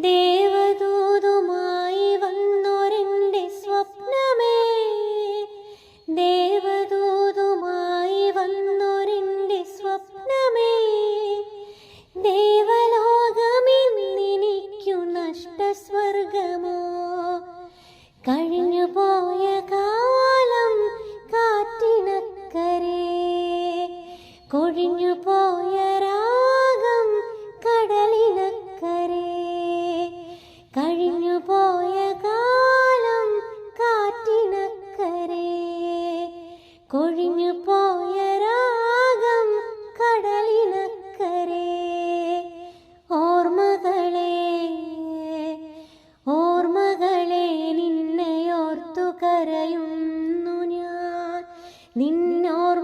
ദേവദൂതുമായി വന്നൊരെന്റെ സ്വപ്നമേ. ദേവദൂതുമായി വന്നൊരെന്റെ സ്വപ്നമേ. ദേവലോകമെന്നിനിക്കു നഷ്ടസ്വർഗമോ? കഴിഞ്ഞുപോയ കാലം കാറ്റിനക്കരെ. കൊഴിഞ്ഞുപോ കൊഴിഞ്ഞു പോയ രാഗം കടലിനക്കരെ. ഓർമ്മകളെ ഓർമ്മകളെ നിന്നെ ഓർത്തു കരയുന്നു ഞാൻ. നിന്നോർ